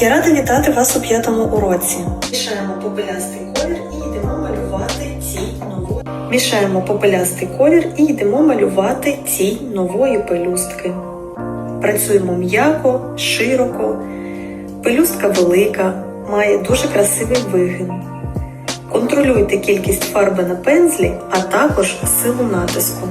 Я рада вітати вас у п'ятому уроці. Мішаємо попелястий колір і йдемо малювати тінь нової. Мішаємо попелястий колір і йдемо малювати тінь нової пелюстки. Працюємо м'яко, широко. Пелюстка велика, має дуже красивий вигин. Контролюйте кількість фарби на пензлі, а також силу натиску.